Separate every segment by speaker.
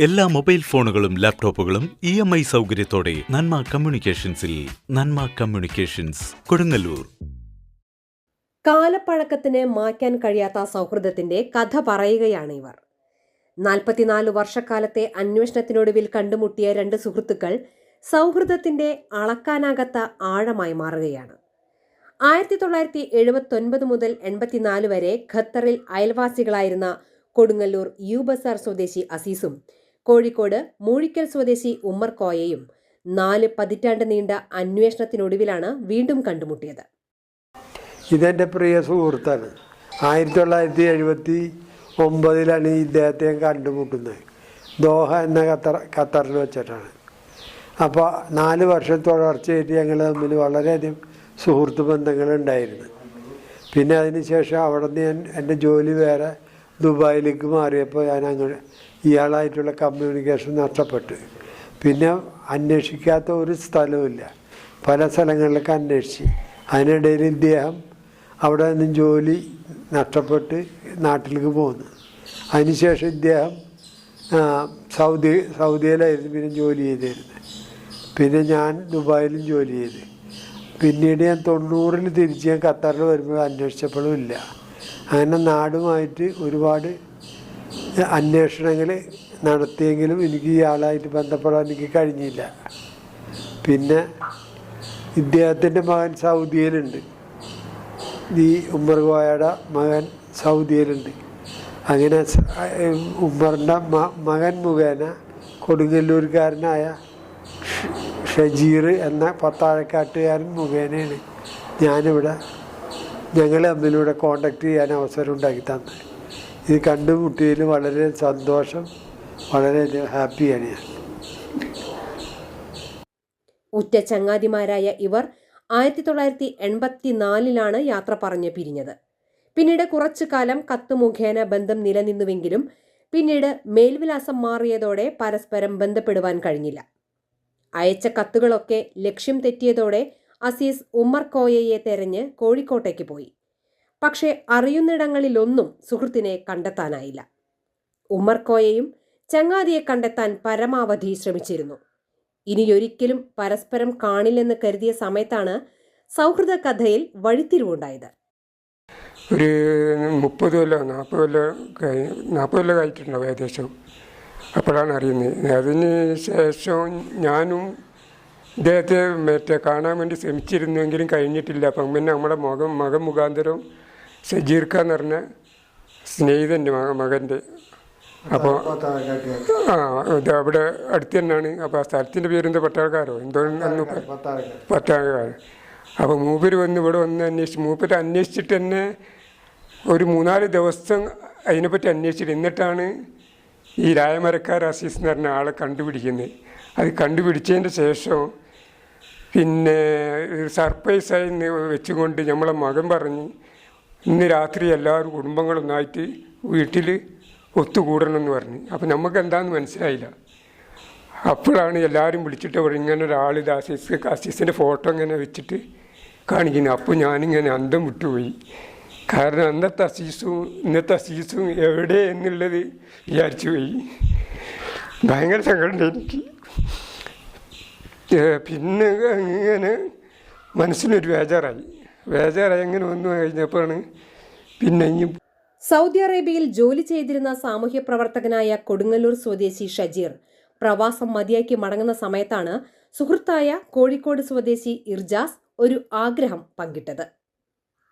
Speaker 1: എല്ലാ മൊബൈൽ ഫോണുകളും ലാപ്ടോപ്പുകളും ഇ എം ഐ സൗകര്യത്തോടെ നന്മ കമ്മ്യൂണിക്കേഷൻസിൽ നന്മ കമ്മ്യൂണിക്കേഷൻസ് കൊടുങ്ങല്ലൂർ.
Speaker 2: കാലപ്പഴക്കത്തിന് മായ്ക്കാൻ കഴിയാത്ത സൗഹൃദത്തിന്റെ കഥ പറയുകയാണ് ഇവർ. നാൽപ്പത്തിനാല് വർഷക്കാലത്തെ അന്വേഷണത്തിനൊടുവിൽ കണ്ടുമുട്ടിയ രണ്ട് സുഹൃത്തുക്കൾ സൗഹൃദത്തിന്റെ അളക്കാനാകാത്ത ആഴമായി മാറുകയാണ്. ആയിരത്തി തൊള്ളായിരത്തി എഴുപത്തൊൻപത് മുതൽ എൺപത്തിനാല് വരെ ഖത്തറിൽ അയൽവാസികളായിരുന്ന കൊടുങ്ങല്ലൂർ യു ബസാർ സ്വദേശി അസീസും കോഴിക്കോട് മൂഴിക്കൽ സ്വദേശി ഉമ്മർ കോയയും നാല് പതിറ്റാണ്ട് നീണ്ട അന്വേഷണത്തിനൊടുവിലാണ് വീണ്ടും കണ്ടുമുട്ടിയത്.
Speaker 3: ഇതെന്റെ പ്രിയ സുഹൃത്താണ്. ആയിരത്തി തൊള്ളായിരത്തി എഴുപത്തി ഒമ്പതിലാണ് ഈ ഇദ്ദേഹത്തെ കണ്ടുമുട്ടുന്നത്. ദോഹ എന്ന ഖത്തർ ഖത്തറിൽ വെച്ചിട്ടാണ്. അപ്പോൾ നാല് വർഷം തുടർച്ചയായിട്ട് ഞങ്ങൾ തമ്മിൽ വളരെയധികം സുഹൃത്ത് ബന്ധങ്ങളുണ്ടായിരുന്നു. പിന്നെ അതിന് ശേഷം അവിടെ നിന്ന് ഞാൻ എന്റെ ജോലി വേറെ ദുബായിലേക്ക് മാറിയപ്പോൾ ഞാൻ അങ്ങനെ ഇയാളായിട്ടുള്ള കമ്മ്യൂണിക്കേഷൻ നഷ്ടപ്പെട്ടു. പിന്നെ അന്വേഷിക്കാത്ത ഒരു സ്ഥലവുമില്ല. പല സ്ഥലങ്ങളിലൊക്കെ അന്വേഷിച്ച്. അതിനിടയിൽ ഇദ്ദേഹം അവിടെ നിന്നും ജോലി നഷ്ടപ്പെട്ട് നാട്ടിലേക്ക് പോകുന്നു അതിനുശേഷം ഇദ്ദേഹം സൗദി സൗദിയിലായിരുന്നു പിന്നെ ജോലി ചെയ്തിരുന്നത്. പിന്നെ ഞാൻ ദുബായിലും ജോലി ചെയ്ത്. പിന്നീട് ഞാൻ തൊണ്ണൂറിൽ തിരിച്ച് ഞാൻ ഖത്തറിൽ വരുമ്പോൾ അന്വേഷിച്ചപ്പോഴും ഇല്ല. അങ്ങനെ നാടുമായിട്ട് ഒരുപാട് അന്വേഷണങ്ങൾ നടത്തിയെങ്കിലും എനിക്ക് ഇയാളായിട്ട് ബന്ധപ്പെടാൻ എനിക്ക് കഴിഞ്ഞില്ല. പിന്നെ ഇദ്ദേഹത്തിന്റെ മകൻ സൗദിയിലുണ്ട്. ഈ ഉമ്മർ കോയയുടെ മകൻ സൗദിയിലുണ്ട്. അങ്ങനെ ഉമ്മറിന്റെ മകൻ മുഖേന കൊടുങ്ങല്ലൂർക്കാരനായ ഷജീർ എന്ന പത്താഴക്കാട്ടുകാരൻ മുഖേനയാണ് ഞാനിവിടെ ഞങ്ങൾ അമ്മയിലൂടെ കോണ്ടാക്ട് ചെയ്യാൻ അവസരം ഉണ്ടാക്കി തന്നത് ഇത് കണ്ടുമുട്ടിയതിൽ വളരെ സന്തോഷം വളരെ ഹാപ്പിയാണ് ഞാൻ.
Speaker 2: ഉറ്റ ചങ്ങാതിമാരായ ഇവർ ആയിരത്തി തൊള്ളായിരത്തി എൺപത്തി നാലിലാണ് യാത്ര പറഞ്ഞ് പിരിഞ്ഞത്. പിന്നീട് കുറച്ചു കാലം കത്ത് മുഖേന ബന്ധം നിലനിന്നുവെങ്കിലും പിന്നീട് മേൽവിലാസം മാറിയതോടെ പരസ്പരം ബന്ധപ്പെടുവാൻ കഴിഞ്ഞില്ല. അയച്ച കത്തുകളൊക്കെ ലക്ഷ്യം തെറ്റിയതോടെ അസീസ് ഉമ്മർ കോയയെ തെരഞ്ഞ് കോഴിക്കോട്ടേക്ക് പോയി. പക്ഷേ അറിയുന്നിടങ്ങളിലൊന്നും സുഹൃത്തിനെ കണ്ടെത്താനായില്ല. ഉമ്മർ കോയയും ചങ്ങാതിയെ കണ്ടെത്താൻ പരമാവധി ശ്രമിച്ചിരുന്നു. ഇനിയൊരിക്കലും പരസ്പരം കാണില്ലെന്ന് കരുതിയ സമയത്താണ് സൗഹൃദ കഥയിൽ വഴിത്തിരിവുണ്ടായത്.
Speaker 4: ഒരു മുപ്പത് കൊല്ലം നാൽപ്പത് കൊല്ലം നാൽപ്പത് കൊല്ലം കഴിഞ്ഞിട്ടുണ്ടാവും ഏകദേശം. അപ്പോഴാണ് അറിയുന്നത്. അതിന് ശേഷം ഞാനും ഇദ്ദേഹത്തെ മറ്റേ കാണാൻ വേണ്ടി ശ്രമിച്ചിരുന്നുവെങ്കിലും കഴിഞ്ഞിട്ടില്ല. അപ്പം പിന്നെ നമ്മുടെ മകൻ മകൻ മുഖാന്തരം സജീർക്ക എന്ന് പറഞ്ഞ സ്നേഹിതന്റെ മക മകന്റെ. അപ്പോൾ ആ ഇത് അവിടെ അടുത്ത് തന്നെയാണ്. അപ്പോൾ ആ സ്ഥലത്തിന്റെ പേരെന്താ? പട്ടാൾക്കാരോ എന്തോ പട്ടാൾക്കാർ അപ്പോൾ മൂപ്പര് വന്ന് ഇവിടെ വന്ന് അന്വേഷിച്ച് മൂപ്പര് അന്വേഷിച്ചിട്ട് തന്നെ ഒരു മൂന്നാൽ ദിവസം അതിനെപ്പറ്റി അന്വേഷിച്ചിട്ട് എന്നിട്ടാണ് ഈ രായമരക്കാർ അസീസ് എന്ന് പറഞ്ഞ ആളെ കണ്ടുപിടിക്കുന്നത്. അത് കണ്ടുപിടിച്ചതിന്റെ ശേഷം പിന്നെ സർപ്രൈസായി വെച്ചുകൊണ്ട് നമ്മളെ മകൻ പറഞ്ഞ് ഇന്ന് രാത്രി എല്ലാവരും കുടുംബങ്ങളൊന്നായിട്ട് വീട്ടിൽ ഒത്തുകൂടണം എന്ന് പറഞ്ഞ്. അപ്പം നമുക്ക് എന്താണെന്ന് മനസ്സിലായില്ല. അപ്പോഴാണ് എല്ലാവരും വിളിച്ചിട്ട് ഇങ്ങനെ ഒരാൾ ഇത് അസീസ് അസീസിന്റെ ഫോട്ടോ ഇങ്ങനെ വെച്ചിട്ട് കാണിക്കുന്നത്. അപ്പോൾ ഞാനിങ്ങനെ അന്തം വിട്ടുപോയി. കാരണം അന്നത്തെ അസീസും ഇന്നത്തെ അസീസും എവിടെ എന്നുള്ളത് വിചാരിച്ചു പോയി ഭയങ്കര സങ്കടമുണ്ട് എനിക്ക്. പിന്നെ അങ്ങനെ മനസ്സിനൊരു ബേജാറായി ബേജാറായി അങ്ങനെ വന്നു കഴിഞ്ഞപ്പോഴാണ് പിന്നെ ഇനി
Speaker 2: സൗദി അറേബ്യയിൽ ജോലി ചെയ്തിരുന്ന സാമൂഹ്യ പ്രവർത്തകനായ കൊടുങ്ങല്ലൂർ സ്വദേശി ഷജീർ. പ്രവാസം മതിയാക്കി മടങ്ങുന്ന സമയത്താണ് സുഹൃത്തായ കോഴിക്കോട് സ്വദേശി ഇർജാസ് ഒരു ആഗ്രഹം പങ്കിട്ടത്.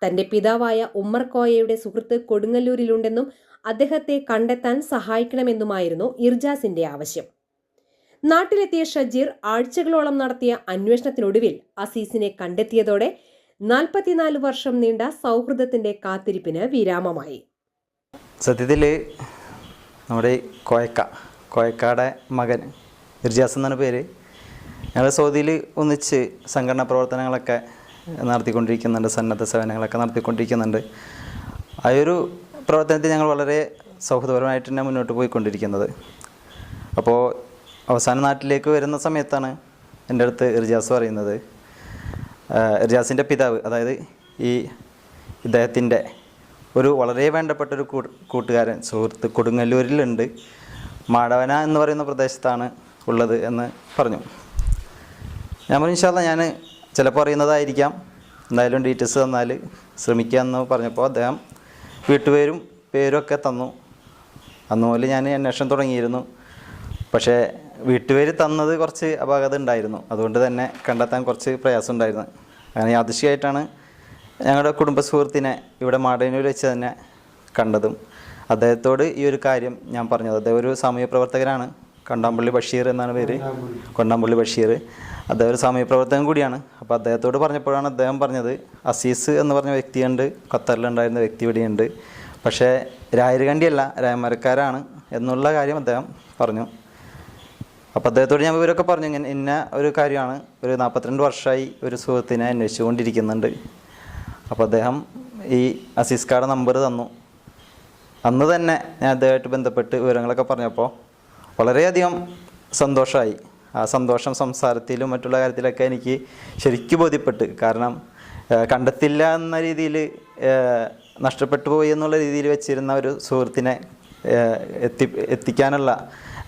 Speaker 2: തന്റെ പിതാവായ ഉമ്മർ കോയയുടെ സുഹൃത്ത് കൊടുങ്ങല്ലൂരിലുണ്ടെന്നും അദ്ദേഹത്തെ കണ്ടെത്താൻ സഹായിക്കണമെന്നുമായിരുന്നു ഇർജാസിന്റെ ആവശ്യം. നാട്ടിലെത്തിയ ഷജീർ ആഴ്ചകളോളം നടത്തിയ അന്വേഷണത്തിനൊടുവിൽ അസീസിനെ കണ്ടെത്തിയതോടെ നാൽപ്പത്തിനാല് വർഷം നീണ്ട സൗഹൃദത്തിന്റെ കാത്തിരിപ്പിന് വിരാമമായി.
Speaker 5: സത്യത്തിൽ നമ്മുടെ കോയക്ക കോയക്കാടെ മകൻ ഇർജാസ് എന്നാണ് പേര്. ഞങ്ങൾ സൗദിയിൽ ഒന്നിച്ച് സംഘടനാ പ്രവർത്തനങ്ങളൊക്കെ നടത്തിക്കൊണ്ടിരിക്കുന്നുണ്ട് സന്നദ്ധ സേവനങ്ങളൊക്കെ നടത്തിക്കൊണ്ടിരിക്കുന്നുണ്ട്. ആ ഒരു പ്രവർത്തനത്തിൽ ഞങ്ങൾ വളരെ സൗഹൃദപരമായിട്ട് തന്നെ മുന്നോട്ട് പോയിക്കൊണ്ടിരിക്കുന്നത്. അപ്പോൾ അവസാന നാട്ടിലേക്ക് വരുന്ന സമയത്താണ് എന്റെ അടുത്ത് ഇർജാസ് പറയുന്നത്. ഇർജാസിന്റെ പിതാവ് അതായത് ഈ ഇദ്ദേഹത്തിന്റെ ഒരു വളരെ വേണ്ടപ്പെട്ട ഒരു കൂട്ടുകാരൻ സുഹൃത്ത് കൊടുങ്ങല്ലൂരിലുണ്ട്. മാടവന എന്ന് പറയുന്ന പ്രദേശത്താണ് ഉള്ളത് എന്ന് പറഞ്ഞു. ഞാൻ പറഞ്ഞു ഇൻഷാല്ല ഞാൻ ചിലപ്പോൾ അറിയുന്നതായിരിക്കാം. എന്തായാലും ഡീറ്റെയിൽസ് തന്നാൽ ശ്രമിക്കുക എന്ന് പറഞ്ഞപ്പോൾ അദ്ദേഹം വീട്ടുപേരും പേരും ഒക്കെ തന്നു. അന്നുപോലെ ഞാൻ അന്വേഷണം തുടങ്ങിയിരുന്നു. പക്ഷേ വീട്ടുപേര് തന്നത് കുറച്ച് അപാകത ഉണ്ടായിരുന്നു. അതുകൊണ്ട് തന്നെ കണ്ടെത്താൻ കുറച്ച് പ്രയാസം ഉണ്ടായിരുന്നു. അങ്ങനെ യാദൃശ്യമായിട്ടാണ് ഞങ്ങളുടെ കുടുംബ സുഹൃത്തിനെ ഇവിടെ മാടനൂർ വെച്ച് തന്നെ കണ്ടതും. അദ്ദേഹത്തോട് ഈ ഒരു കാര്യം ഞാൻ പറഞ്ഞത്. അദ്ദേഹം ഒരു സമയപ്രവർത്തകനാണ് പ്രവർത്തകനാണ്. കണ്ടാമ്പള്ളി ബഷീർ എന്നാണ് പേര്. കൊണ്ടാമ്പള്ളി ബഷീർ. അദ്ദേഹം ഒരു സമയപ്രവർത്തകൻ കൂടിയാണ്. അപ്പോൾ അദ്ദേഹത്തോട് പറഞ്ഞപ്പോഴാണ് അദ്ദേഹം പറഞ്ഞത് അസീസ് എന്ന് പറഞ്ഞ വ്യക്തിയുണ്ട്. ഖത്തറിലുണ്ടായിരുന്ന വ്യക്തി ഇവിടെയുണ്ട്. പക്ഷേ രായരകണ്ടിയല്ല രായമരക്കാരാണ് എന്നുള്ള കാര്യം അദ്ദേഹം പറഞ്ഞു. അപ്പോൾ അദ്ദേഹത്തോട് ഞാൻ ഇവരൊക്കെ പറഞ്ഞു ഇങ്ങനെ ഇന്ന ഒരു കാര്യമാണ് ഒരു നാൽപ്പത്തിരണ്ട് വർഷമായി ഒരു സുഹൃത്തിനെ അന്വേഷിച്ചുകൊണ്ടിരിക്കുന്നുണ്ട്. അപ്പോൾ അദ്ദേഹം ഈ അസീസ് കാർഡ് നമ്പർ തന്നു. അന്ന് തന്നെ ഞാൻ അദ്ദേഹമായിട്ട് ബന്ധപ്പെട്ട് വിവരങ്ങളൊക്കെ പറഞ്ഞപ്പോൾ വളരെയധികം സന്തോഷമായി. ആ സന്തോഷം സംസാരത്തിലും മറ്റുള്ള കാര്യത്തിലൊക്കെ എനിക്ക് ശരിക്കും ബോധ്യപ്പെട്ട്. കാരണം കണ്ടെത്തില്ല എന്ന രീതിയിൽ നഷ്ടപ്പെട്ടു പോയി എന്നുള്ള രീതിയിൽ വെച്ചിരുന്ന ഒരു സുഹൃത്തിനെ എത്തി എത്തിക്കാനുള്ള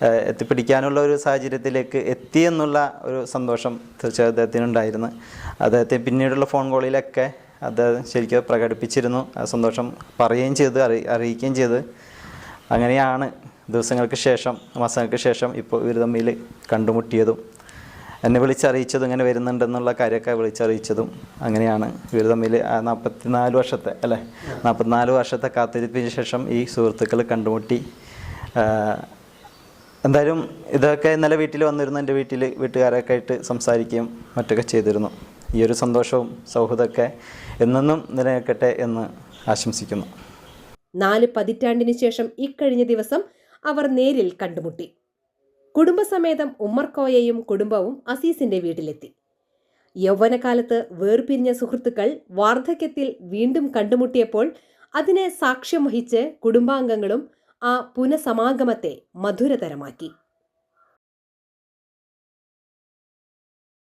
Speaker 5: എത്തിപ്പിടിക്കാനുള്ള ഒരു സാഹചര്യത്തിലേക്ക് എത്തി എന്നുള്ള ഒരു സന്തോഷം തീർച്ചയായും അദ്ദേഹത്തിനുണ്ടായിരുന്നു. അദ്ദേഹത്തെ പിന്നീടുള്ള ഫോൺ കോളിലൊക്കെ അദ്ദേഹം ശരിക്കും പ്രകടിപ്പിച്ചിരുന്നു. ആ സന്തോഷം പറയുകയും ചെയ്ത് അറി അറിയിക്കുകയും ചെയ്ത്. അങ്ങനെയാണ് ദിവസങ്ങൾക്ക് ശേഷം മാസങ്ങൾക്ക് ശേഷം ഇപ്പോൾ ഇവർ തമ്മിൽ കണ്ടുമുട്ടിയതും. എന്നെ വിളിച്ചറിയിച്ചതും ഇങ്ങനെ വരുന്നുണ്ടെന്നുള്ള കാര്യമൊക്കെ വിളിച്ചറിയിച്ചതും അങ്ങനെയാണ് ഇവർ തമ്മിൽ നാൽപ്പത്തിനാല് വർഷത്തെ അല്ലേ? നാൽപ്പത്തിനാല് വർഷത്തെ കാത്തിരിപ്പിന് ശേഷം ഈ സുഹൃത്തുക്കൾ കണ്ടുമുട്ടി. എന്തായാലും ഇതൊക്കെ ഇന്നലെ വീട്ടിൽ വന്നിരുന്നു. എന്റെ വീട്ടിൽ വീട്ടുകാരൊക്കെ ആയിട്ട് സംസാരിക്കുകയും മറ്റൊക്കെ ചെയ്തിരുന്നു. ഈ ഒരു സന്തോഷവും സൗഹൃദമൊക്കെ എന്നെന്നും നിലനിൽക്കട്ടെ എന്ന് ആശംസിക്കുന്നു.
Speaker 2: നാല് പതിറ്റാണ്ടിന് ശേഷം ഇക്കഴിഞ്ഞ ദിവസം അവർ നേരിൽ കണ്ടുമുട്ടി. കുടുംബസമേതം ഉമ്മർക്കോയയും കുടുംബവും അസീസിന്റെ വീട്ടിലെത്തി. യൗവനകാലത്ത് വേർപിരിഞ്ഞ സുഹൃത്തുക്കൾ വാർദ്ധക്യത്തിൽ വീണ്ടും കണ്ടുമുട്ടിയപ്പോൾ അതിനെ സാക്ഷ്യം വഹിച്ച് കുടുംബാംഗങ്ങളും ആ പുനഃസമാഗമത്തെ മധുരതരമാക്കി.